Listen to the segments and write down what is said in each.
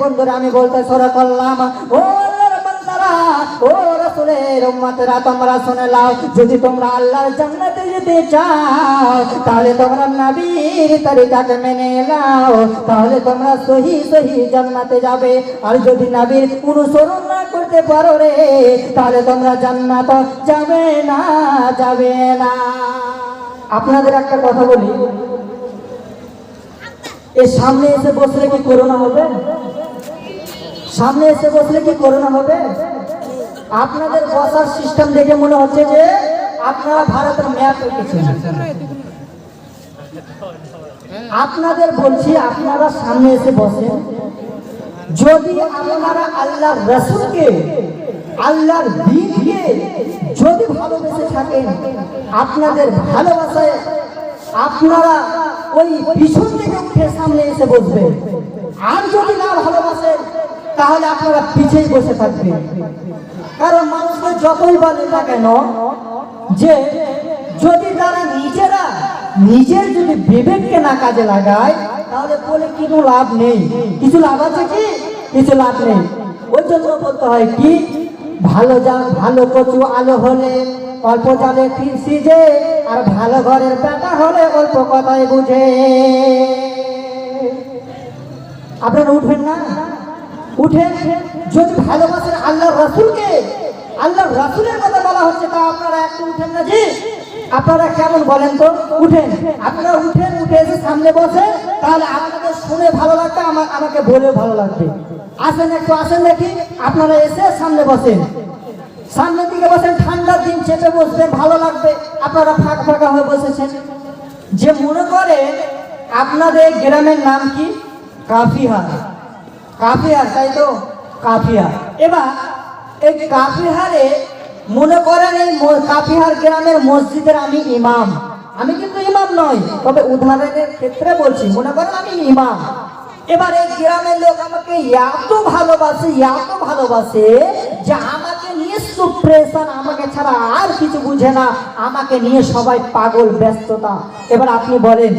বন্ধুরা, আমি বলতে শুরু করলাম। ও ও রাসূলের উম্মতেরা, তোমরা শুনে নাও, যদি তোমরা আল্লাহর জান্নাতে যেতে চাও, তাহলে তোমরা নবীর তরিকাকে মেনে নাও, তাহলে তোমরা সহি সহি জান্নাতে যাবে। আর যদি নবীর অনুসরণ না করতে পারো রে, তাহলে তোমরা জান্নাত যাবে না যাবে না। আপনাদের একটা কথা বলি। এর সামনে এসে বসলে কি করোনা হবে? সামনে এসে বসলে কি করোনা হবে? আপনাদের বসার সিস্টেম দেখে মনে হচ্ছে যে আপনারা ভারতের ম্যাপ আপনাদের বলছি, আপনারা সামনে এসে বসেন। যদি আপনারা আল্লাহর রসুলকে, আল্লাহর দিনকে যদি ভালোবেসে থাকেন, আপনাদের ভালোবাসায় আপনারা ওই পিছন থেকে সামনে এসে বসবেন আর যদি না ভালোবাসেন তাহলে আপনারা পিছেই বসে থাকবেন। কারণ মানুষকে যতই বলে না কেন, যে যদি তারা নিজেরা নিজের যদি বিবেককে না কাজে লাগায়, তাহলে বলে কিছু লাভ নেই। কিছু লাভ আছে কি? কিছু লাভ নেই। ওই জন্য বলতে হয় কি? ভালো যা ভালো কচু আলো হলে অল্প জালে যে আর ভালো ঘরের বেটা হলে অল্প কথায় বুঝে। আপনারা উঠবেন না? উঠেন। যদি ভালোবাসেন আল্লাহ রসুলকে আল্লাহ রসুলের কথা বলা হচ্ছে, তা আপনারা একটু উঠেন না জি? আপনারা কেমন বলেন তো? উঠেন। আপনারা উঠেন, উঠে এসে সামনে বসে তাহলে আপনাদের শুনে ভালো লাগবে, আমার আমাকে বলেও ভালো লাগবে। আসেন একটু, আসেন দেখি। আপনারা এসে সামনে বসেন। সামনের দিকে বসেন, ঠান্ডার দিন, চেপে বসবেন, ভালো লাগবে। আপনারা ফাঁক ফাঁকা হয়ে বসেছেন। যে মনে করে আপনাদের গ্রামের নাম কি? কাফিহার। কাফিহার, তাই তো? কাফিহার। এবার এই কাফিহারে মনে করেন এই কাফিহার গ্রামের মসজিদের আমি ইমাম। আমি কিন্তু ইমাম নই, তবে উদাহরণের ক্ষেত্রে বলছি, মনে করেন আমি ইমাম। এবার এই গ্রামের লোক আমাকে এত ভালোবাসে এত ভালোবাসে যে সুপ্রেশন আমাকে ছাড়া আর কিছু বুঝে না। আমাকে নিয়ে সবাই পাগল, ব্যস্ততা। এবার আপনি বলেন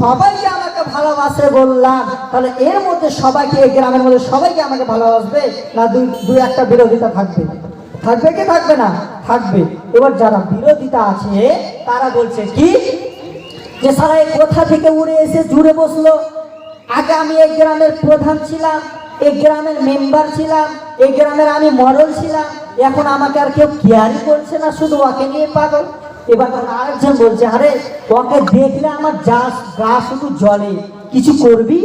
সবাইকে আমাকে ভালোবাসে বললাম? তাহলে এর মধ্যে সবাইকে এই গ্রামের মধ্যে সবাইকে আমাকে ভালোবাসবে? না দুই দুই একটা বিরোধিতা থাকবে? থাকবে কি থাকবে না? থাকবে। এবার যারা বিরোধিতা আছে, তারা বলছে কি? যে সারা এই কোথা থেকে উড়ে এসে জুড়ে বসল? আগে আমি এই গ্রামের প্রধান ছিলাম। এই গ্রামের মেম্বার ছিলাম, এই গ্রামের আমি মডেল ছিলাম। এখন আমাকে আর কেউ কেয়ারই করছে না, শুধু ওকে নিয়ে পাগল। এবার আরেকজন বলছে, আরে, ওকে দেখলে আমার যা, গা শুধু জলে কিছু করবি?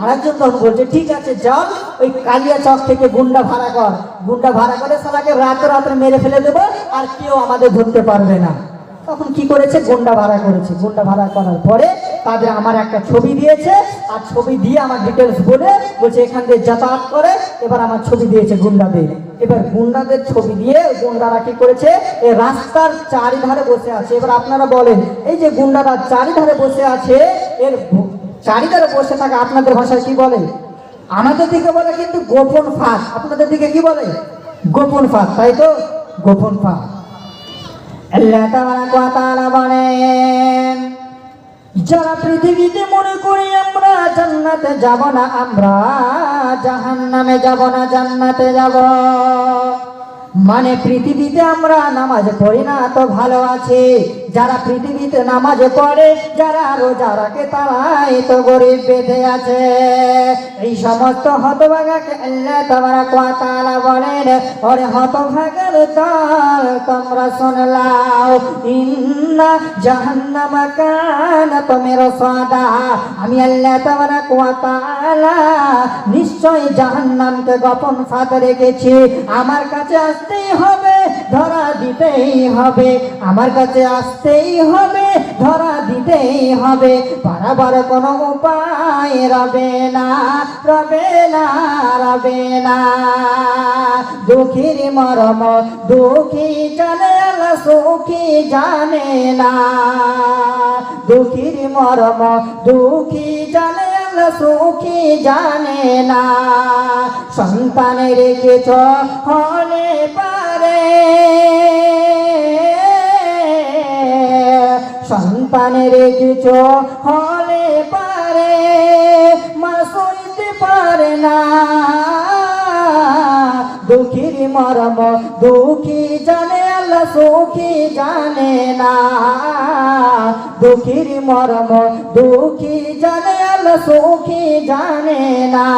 আরেকজন তখন বলছে, ঠিক আছে চল ওই কালিয়া চক থেকে গুন্ডা ভাড়া কর। গুন্ডা ভাড়া করে সালাকে রাতে রাতে মেরে ফেলে দেবো, আর কেউ আমাদের ধরতে পারবে না। তখন কি করেছে? গুন্ডা ভাড়া করেছে। গুন্ডা ভাড়া করার পরে তাদের আমার একটা ছবি দিয়েছে। আর ছবি দিয়ে আমার ডিটেলস বলে বলছে, এখান দিয়ে যাতায়াত করে। এবার আমার ছবি দিয়েছে গুন্ডাদের। এবার গুন্ডাদের ছবি দিয়ে গুন্ডারা কি করেছে? এই রাস্তার চারিধারে বসে আছে। এবার আপনারা বলেন, এই যে গুন্ডারা চারিধারে বসে আছে, এর চারিধারে বসে থাকে আপনাদের ভাষায় কি বলে? আমাদের দিকে বলে কিন্তু গোপন ফাঁক আপনাদের দিকে কি বলে? গোপন ফাঁক তাই তো? গোপন ফাঁক আল্লাহ তাবারাক ওয়া তাআলা যারা পৃথিবীতে মনে করি আমরা জান্নাতে যাব না, আমরা জাহান্নামে যাব না, জান্নাতে যাব। মানে পৃথিবীতে আমরা নামাজ পড়ি না এত ভালো আছে। যারা পৃথিবীতে নামাজ পড়ে, যারা রোজা রাখে, তারাই তো গরিব বেঁধে আছে। এই সমস্ত হতভাগাকে আল্লাহ তোমরা কথা বলেন, ওরে হতভাগার তোমরা শুনলাও ইন্না জাহান্নামা কানাত সাদা আমি আল্লাহ তাবারাক ওয়া তাআলা নিশ্চয় জাহান্নামকে গোপন ফাঁদ রেখেছি। আমার কাছে আসতেই হবে, ধরা দিতেই হবে। আমার কাছে আসতেই হবে ধরা দিতেই হবে। বারবার কোনো উপায় রবে না রবে না রবে না। দুঃখীর মরম, দুঃখী জানে আল্লাহ সুখী জানে না। দুঃখীর মরম, দুঃখী জানে আল্লাহ সুখী জানে না। সন্তানে রেখেছ, হলে পারে। সন্তানের কিছু হলে পারে, মা শুনতে পারে না। দুঃখীর মরম, দুঃখী জানে, আল্লাহ সুখী জানে না। দুঃখীর মরম, দুঃখী জানে, আল্লাহ সুখী জানে না।